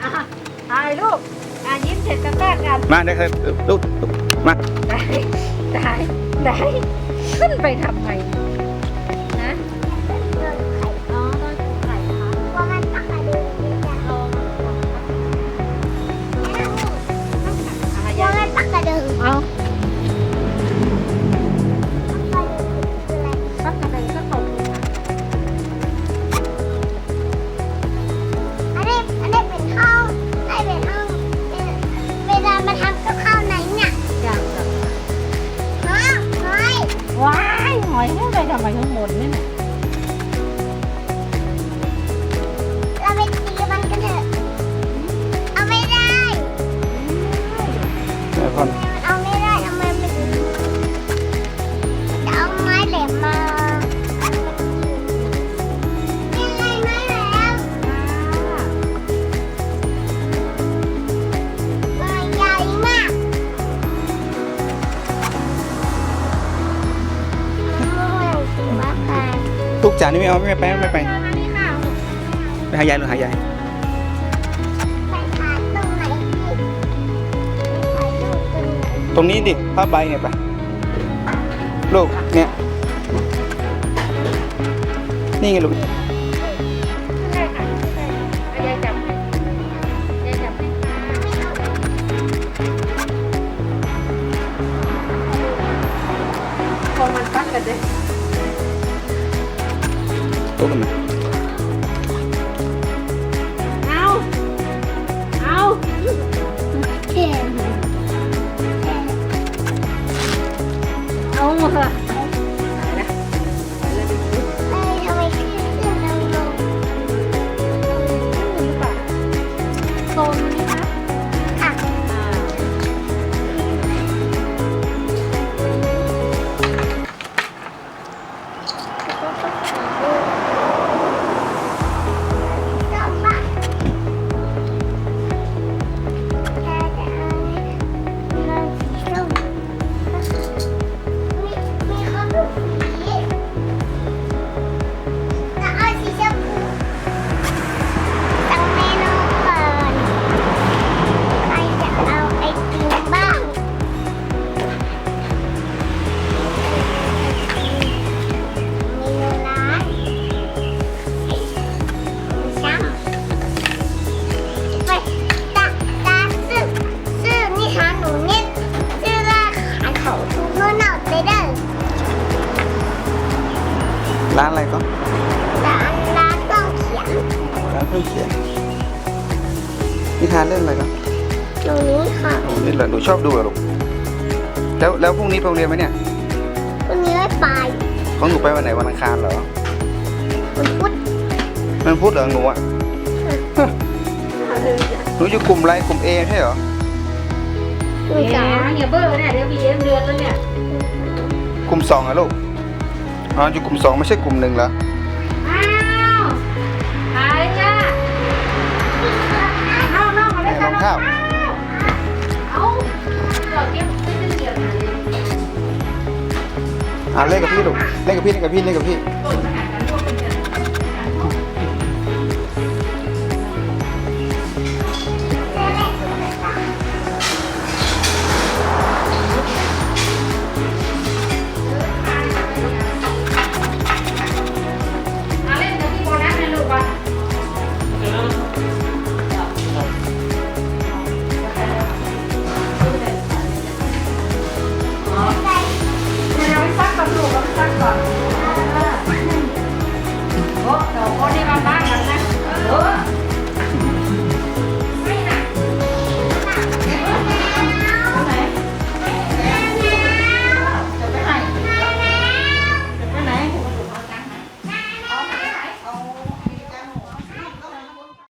อะถ่ายรูปอะยิ้มเสร็จตะแกร้กันมาเดี๋ยวเคยลูกลูกมา ได้ได้ได้ขึ้นไปทำไม อนเอาไม่ได้ทำไมมันจะเอาไม้แหลมมายังไงไม้แหลมมันใหญ่มากถือว่าไปลูกจ๋านี่ไม่เอาไม่ไปไม่ไปไปหายายลูกหายาย ตรงนี้ดิผ้าใบเนี่ยไปลูกเนี่ยนี่ไงลูกใช่ค่ะใช่เอะไรก็ร้านร้านต้องเขียนร้านเครื่องเขียนนิทานเรื่องอะไรก็ตรงนี้ค่ะโอ้นี่เหรอหนูชอบดูเหรอลูกแล้วแล้วพรุ่งนี้ไปโรงเรียนไหมเนี่ยวันนี้ไม่ไปของหนูไปวันไหนวันอังคารเหรอวันพุธมันพุธเหรอหนูอะหนูอยู่กลุ่มอะไรกลุ่มเอใช่เหรอหนูเดี๋ยจ๋าวอย่าเบ้อเนี่ยเดี๋ยวบีเอ็มเดือนแล้วเนี่ยกลุ่มสองอะลูก อ๋ออยู่กลุ่มสองไม่ใช่กลุ่มหนึ่งเหรออ้าวหายจ้าเอาน้องมาเลยค่ะรองเท้าเอาจอดเก็บไม่ได้เกี่ยวนะอ่าเล่นกับพี่ลูกเล่นกับพี่เล่นกับพี่เล่นกับพี่ เดี๋